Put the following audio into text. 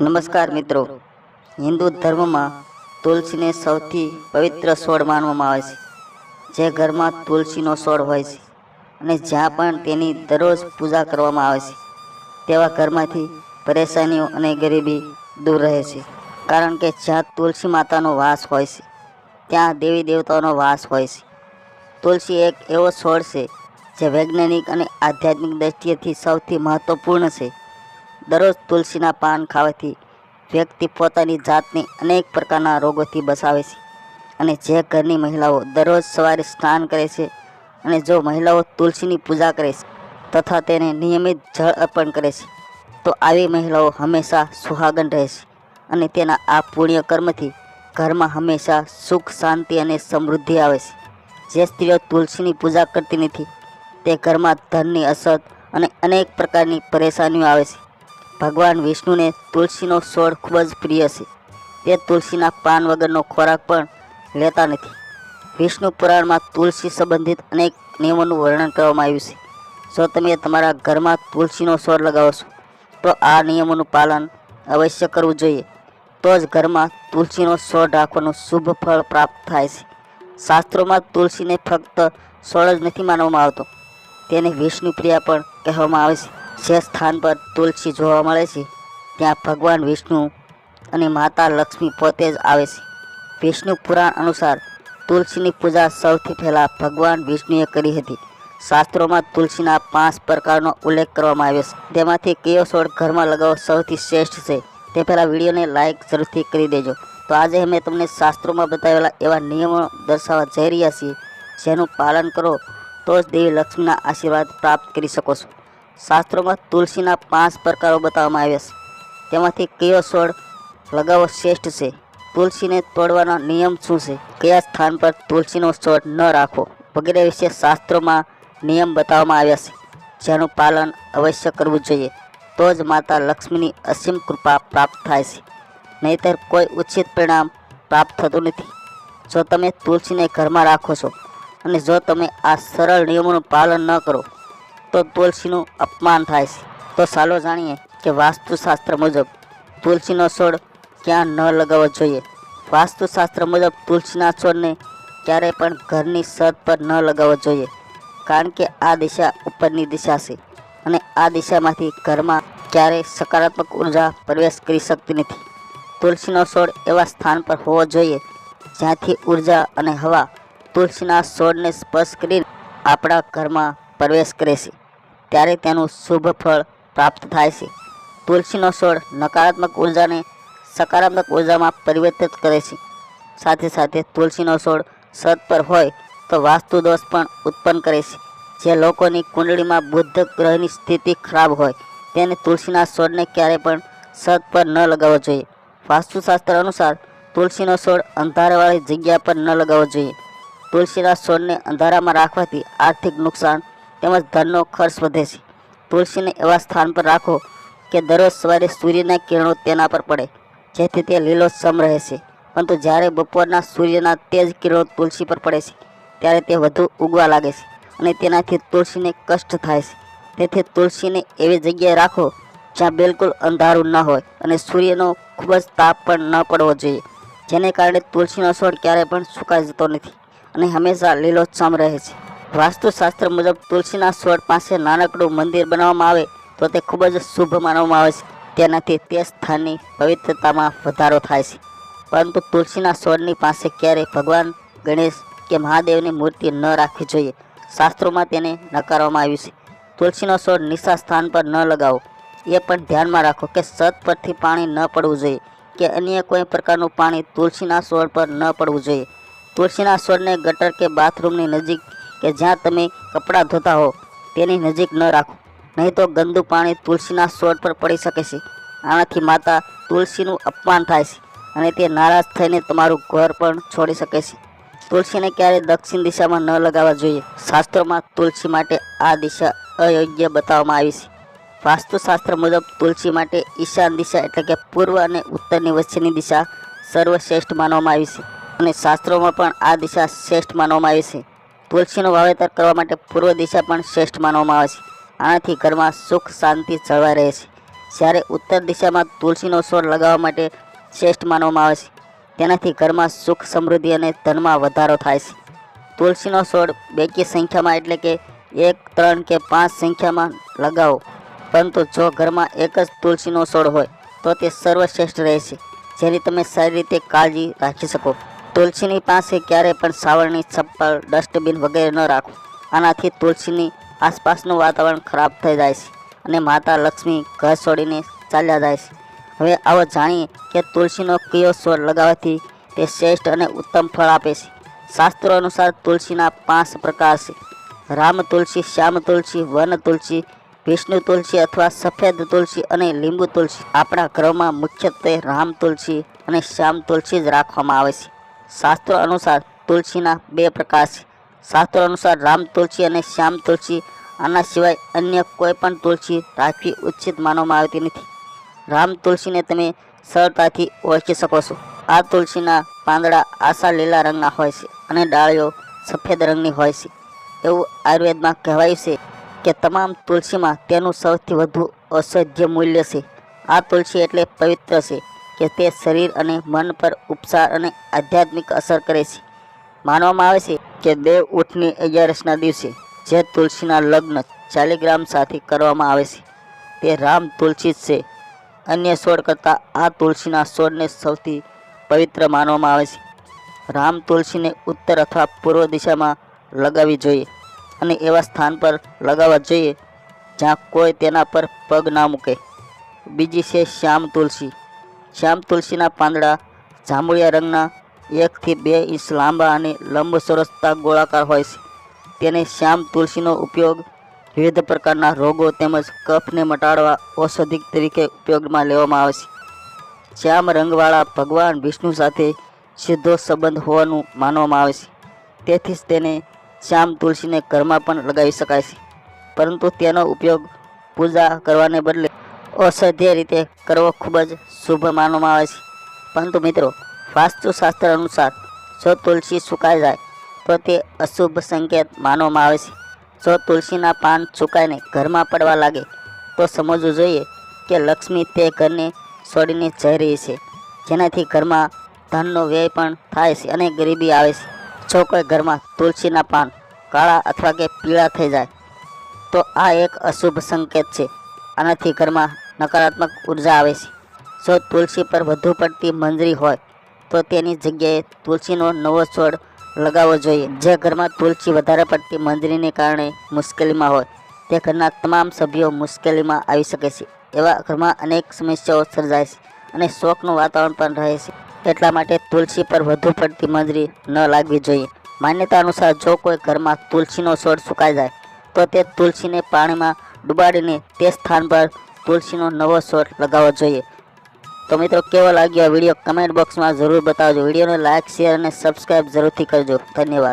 નમસ્કાર મિત્રો. હિન્દુ ધર્મમાં તુલસીને સૌથી પવિત્ર છોડ માનવામાં આવે છે. જે ઘરમાં તુલસીનો છોડ હોય છે અને જ્યાં પણ તેની દરરોજ પૂજા કરવામાં આવે છે, તેવા ઘરમાંથી પરેશાનીઓ અને ગરીબી દૂર રહે છે. કારણ કે જ્યાં તુલસી માતાનો વાસ હોય છે, ત્યાં દેવી દેવતાઓનો વાસ હોય છે. તુલસી એક એવો છોડ છે જે વૈજ્ઞાનિક અને આધ્યાત્મિક દ્રષ્ટિએથી સૌથી મહત્વપૂર્ણ છે. દરરોજ તુલસીના પાન ખાવાથી વ્યક્તિ પોતાની જાતને અનેક પ્રકારના રોગોથી બચાવે છે અને જે ઘરની મહિલાઓ દરરોજ સવારે સ્નાન કરે છે અને જો મહિલાઓ તુલસીની પૂજા કરે છે તથા તેને નિયમિત જળ અર્પણ કરે છે, તો આવી મહિલાઓ હંમેશા સુહાગન રહે છે અને તેના આ પુણ્ય કર્મથી ઘરમાં હંમેશા સુખ, શાંતિ અને સમૃદ્ધિ આવે છે. જે સ્ત્રીઓ તુલસીની પૂજા કરતી નથી, તે ઘરમાં ધનની અસર અને અનેક પ્રકારની પરેશાનીઓ આવે છે. ભગવાન વિષ્ણુને તુલસીનો છોડ ખૂબ જ પ્રિય છે. તે તુલસીના પાન વગરનો ખોરાક પણ લેતા નથી. વિષ્ણુ પુરાણમાં તુલસી સંબંધિત અનેક નિયમોનું વર્ણન કરવામાં આવ્યું છે. જો તમે તમારા ઘરમાં તુલસીનો છોડ લગાવો છો, તો આ નિયમોનું પાલન અવશ્ય કરવું જોઈએ. તો જ ઘરમાં તુલસીનો છોડ રાખવાનું શુભ ફળ પ્રાપ્ત થાય છે. શાસ્ત્રોમાં તુલસીને ફક્ત છોડ જ નથી માનવામાં આવતો. તેને વિષ્ણુ પ્રિયા પણ કહેવામાં આવે છે. જે સ્થાન પર તુલસી જોવા મળે છે, ત્યાં ભગવાન વિષ્ણુ અને માતા લક્ષ્મી પોતે જ આવે છે. વિષ્ણુ પુરાણ અનુસાર તુલસીની પૂજા સૌથી પહેલાં ભગવાન વિષ્ણુએ કરી હતી. શાસ્ત્રોમાં તુલસીના પાંચ પ્રકારનો ઉલ્લેખ કરવામાં આવ્યો છે. તેમાંથી કયો છોડ ઘરમાં લગાવવો સૌથી શ્રેષ્ઠ છે, તે પહેલાં વિડીયોને લાઇક જરૂરથી કરી દેજો. તો આજે અમે તમને શાસ્ત્રોમાં બતાવેલા એવા નિયમો દર્શાવવા જઈ રહ્યા છીએ, જેનું પાલન કરો તો જ દેવી લક્ષ્મીના આશીર્વાદ પ્રાપ્ત કરી શકો છો. શાસ્ત્રોમાં તુલસીના પાંચ પ્રકારો બતાવવામાં આવ્યા છે. તેમાંથી કયો છોડ લગાવવો શ્રેષ્ઠ છે? તુલસીને તોડવાનો નિયમ શું છે? કયા સ્થાન પર તુલસીનો છોડ ન રાખવો? વગેરે વિશે શાસ્ત્રોમાં નિયમ બતાવવામાં આવ્યા છે. જેનું પાલન અવશ્ય કરવું જોઈએ. તો જ માતા લક્ષ્મીની અસીમ કૃપા પ્રાપ્ત થાય છે. નહીતર કોઈ ઉચિત પરિણામ પ્રાપ્ત થતું નથી. જો તમે તુલસીને ઘરમાં રાખો છો અને જો તમે આ સરળ નિયમોનું પાલન ન કરો તો તુલસીનું અપમાન થાય છે. તો ચાલો જાણીએ કે વાસ્તુશાસ્ત્ર મુજબ તુલસીનો છોડ ક્યાં ન લગાવવો જોઈએ. વાસ્તુશાસ્ત્ર મુજબ તુલસીના છોડને ક્યારેય પણ ઘરની છત પર ન લગાવવો જોઈએ. કારણ કે આ દિશા ઉપરની દિશા છે અને આ દિશામાંથી ઘરમાં ક્યારેય સકારાત્મક ઊર્જા પ્રવેશ કરી શકતી નથી. તુલસીનો છોડ એવા સ્થાન પર હોવો જોઈએ જ્યાંથી ઊર્જા અને હવા તુલસીના છોડને સ્પર્શ કરીને આપણા ઘરમાં પ્રવેશ કરે છે. ત્યારે તેનું શુભ ફળ પ્રાપ્ત થાય છે. તુલસીનો છોડ નકારાત્મક ઉર્જાને સકારાત્મક ઉર્જામાં પરિવર્તિત કરે છે. સાથે સાથે તુલસીનો છોડ છત પર હોય તો વાસ્તુ દોષ પણ ઉત્પન્ન કરે છે. જે લોકોની કુંડળીમાં બુદ્ધ ગ્રહની સ્થિતિ ખરાબ હોય, તેને તુલસીના છોડને ક્યારેય પણ છત પર ન લગાવવો જોઈએ. વાસ્તુશાસ્ત્ર અનુસાર, તુલસીનો છોડ અંધારાવાળી જગ્યા પર ન લગાવવો જોઈએ. તુલસીના છોડને અંધારામાં રાખવાથી આર્થિક નુકસાન તેમજ ધનનો ખર્ચ વધે છે. તુલસીને એવા સ્થાન પર રાખો કે દરરોજ સવારે સૂર્યના કિરણો તેના પર પડે, જેથી તે લીલોત્સમ રહે છે. પરંતુ જ્યારે બપોરના સૂર્યના તેજ કિરણો તુલસી પર પડે છે, ત્યારે તે વધુ ઉગવા લાગે છે અને તેનાથી તુલસીને કષ્ટ થાય છે. તેથી તુલસીને એવી જગ્યાએ રાખો જ્યાં બિલકુલ અંધારું ન હોય અને સૂર્યનો ખૂબ જ તાપ પણ ન પડવો જોઈએ, જેને કારણે તુલસીનો છોડ ક્યારેય પણ સુકાઈ જતો નથી અને હંમેશા લીલોત્સમ રહે છે. વાસ્તુશાસ્ત્ર મુજબ તુલસીના છોડ પાસે નાનકડું મંદિર બનાવવામાં આવે તો તે ખૂબ જ શુભ માનવામાં આવે છે. તેનાથી તે સ્થાનની પવિત્રતામાં વધારો થાય છે. પરંતુ તુલસીના છોડની પાસે ક્યારેય ભગવાન, ગણેશ કે મહાદેવની મૂર્તિ ન રાખવી જોઈએ. શાસ્ત્રોમાં તેને નકારવામાં આવ્યું છે. તુલસીનો છોડ નિશા સ્થાન પર ન લગાવો. એ પણ ધ્યાનમાં રાખો કે છત પરથી પાણી ન પડવું જોઈએ કે અન્ય કોઈ પ્રકારનું પાણી તુલસીના છોડ પર ન પડવું જોઈએ. તુલસીના છોડને ગટર કે બાથરૂમની નજીક કે જ્યાં તમે કપડાં ધોતા હો, તેની નજીક ન રાખો. નહીં તો ગંદુ પાણી તુલસીના છોડ પર પડી શકે છે. આનાથી માતા તુલસીનું અપમાન થાય છે અને તે નારાજ થઈને તમારું ઘર પણ છોડી શકે છે. તુલસીને ક્યારેય દક્ષિણ દિશામાં ન લગાવવા જોઈએ. શાસ્ત્રોમાં તુલસી માટે આ દિશા અયોગ્ય બતાવવામાં આવી છે. વાસ્તુશાસ્ત્ર મુજબ તુલસી માટે ઈશાન દિશા એટલે કે પૂર્વ અને ઉત્તરની વચ્ચેની દિશા સર્વશ્રેષ્ઠ માનવામાં આવી છે. અને શાસ્ત્રોમાં પણ આ દિશા શ્રેષ્ઠ માનવામાં આવી છે. તુલસીનું વાવેતર કરવા માટે પૂર્વ દિશા પણ શ્રેષ્ઠ માનવામાં આવે છે. આનાથી ઘરમાં સુખ, શાંતિ જળવાઈ રહે છે. જ્યારે ઉત્તર દિશામાં તુલસીનો છોડ લગાવવા માટે શ્રેષ્ઠ માનવામાં આવે છે, તેનાથી ઘરમાં સુખ, સમૃદ્ધિ અને ધનમાં વધારો થાય છે. તુલસીનો છોડ બેકી સંખ્યામાં એટલે કે એક, ત્રણ કે પાંચ સંખ્યામાં લગાવો, પરંતુ જો ઘરમાં એક જ તુલસીનો છોડ હોય, તો તે સર્વશ્રેષ્ઠ રહે છે. જેની તમે સારી રીતે કાળજી રાખી શકો. તુલસીની પાસે ક્યારેય પણ સાવરણી ચપ્પલ ડસ્ટબિન વગેરે ન રાખવું આનાથી તુલસીની આસપાસનું વાતાવરણ ખરાબ થઈ જાય છે અને માતા લક્ષ્મી ઘર છોડીને ચાલ્યા જાય છે. હવે આવો જાણીએ કે તુલસીનો કયો છોડ લગાવવાથી તે શ્રેષ્ઠ અને ઉત્તમ ફળ આપે છે. શાસ્ત્રો અનુસાર તુલસીના પાંચ પ્રકાર છે. રામ તુલસી, શ્યામ તુલસી, વન તુલસી, વિષ્ણુ તુલસી અથવા સફેદ તુલસી અને લીંબુ તુલસી. આપણા ઘરમાં મુખ્યત્વે રામ તુલસી અને શ્યામ તુલસી જ રાખવામાં આવે છે. શાસ્ત્રો અનુસાર તુલસીના બે પ્રકાર છે. શાસ્ત્રો અનુસાર રામ તુલસી અને શ્યામ તુલસી. આના સિવાય અન્ય કોઈ પણ તુલસી રાખવી ઉચિત માનવામાં આવતી નથી. રામ તુલસીને તમે સરળતાથી ઓળખી શકો છો. આ તુલસીના પાંદડા આસા લીલા રંગના હોય છે અને ડાળીઓ સફેદ રંગની હોય છે. એવું આયુર્વેદમાં કહેવાયું છે કે તમામ તુલસીમાં તેનું સૌથી વધુ ઔષધ્ય મૂલ્ય છે. આ તુલસી એટલે પવિત્ર છે. કે તે શરીર અને મન પર ઉપસાર અને આધ્યાત્મિક અસર કરે છે. માનવામાં આવે છે કે દેવ ઉઠની અગિયારસના દિવસે જે તુલસીના લગ્ન શાલિગ્રામ સાથે કરવામાં આવે છે, તે રામ તુલસી જ છે. અન્ય છોડ કરતાં આ તુલસીના છોડને સૌથી પવિત્ર માનવામાં આવે છે. રામ તુલસીને ઉત્તર અથવા પૂર્વ દિશામાં લગાવવી જોઈએ અને એવા સ્થાન પર લગાવવા જોઈએ જ્યાં કોઈ તેના પર પગ ના મૂકે. બીજી છે શ્યામ તુલસી. શ્યામ તુલસીના પાંદડા, જાંબુડિયા રંગના એકથી બે ઇંચ લાંબા અને લંબચોરસતા ગોળાકાર હોય છે. તેને શ્યામ તુલસીનો ઉપયોગ વિવિધ પ્રકારના રોગો તેમજ કફને મટાડવા ઔષધિક તરીકે ઉપયોગમાં લેવામાં આવે છે. શ્યામ રંગવાળા ભગવાન વિષ્ણુ સાથે સીધો સંબંધ હોવાનું માનવામાં આવે છે. તેથી જ તેને શ્યામ તુલસીને ઘરમાં પણ લગાવી શકાય છે. પરંતુ તેનો ઉપયોગ પૂજા કરવાને બદલે ઔષધીય રીતે કરવો ખૂબ જ શુભ માનવામાં આવે છે. પરંતુ મિત્રો, વાસ્તુશાસ્ત્ર અનુસાર જો તુલસી સુકાઈ જાય, તો તે અશુભ સંકેત માનવામાં આવે છે. જો તુલસીના પાન સુકાઈને ઘરમાં પડવા લાગે, તો સમજવું જોઈએ કે લક્ષ્મી તે ઘરને છોડીને જઈ રહી છે. જેનાથી ઘરમાં ધનનો વ્યય પણ થાય છે અને ગરીબી આવે છે. જો કોઈ ઘરમાં તુલસીના પાન કાળા અથવા કે પીળા થઈ જાય, તો આ એક અશુભ સંકેત છે. આનાથી ઘરમાં નકારાત્મક ઊર્જા આવે છે. જો તુલસી પર વધુ પડતી મંજરી હોય, તો તેની જગ્યાએ તુલસીનો નવો છોડ લગાવવો જોઈએ. જે ઘરમાં તુલસી વધારે પડતી મંજરીને કારણે મુશ્કેલીમાં હોય, તે ઘરના તમામ સભ્યો મુશ્કેલીમાં આવી શકે છે. એવા ઘરમાં અનેક સમસ્યાઓ સર્જાય છે અને શોકનું વાતાવરણ પણ રહે છે. એટલા માટે તુલસી પર વધુ પડતી મંજરી ન લાગવી જોઈએ. માન્યતા અનુસાર જો કોઈ ઘરમાં તુલસીનો છોડ સુકાઈ જાય, તો તે તુલસીને પાણીમાં ડુબાડીને તે સ્થાન પર તુલસીનો નવો છોડ લગાવવો જોઈએ. તો મિત્રો, કેવો લાગ્યો આ વીડિયો? કમેન્ટ બોક્સમાં જરૂર બતાવજો. વિડીયોને લાઇક શેર અને સબસ્ક્રાઈબ જરૂરથી કરજો. ધન્યવાદ.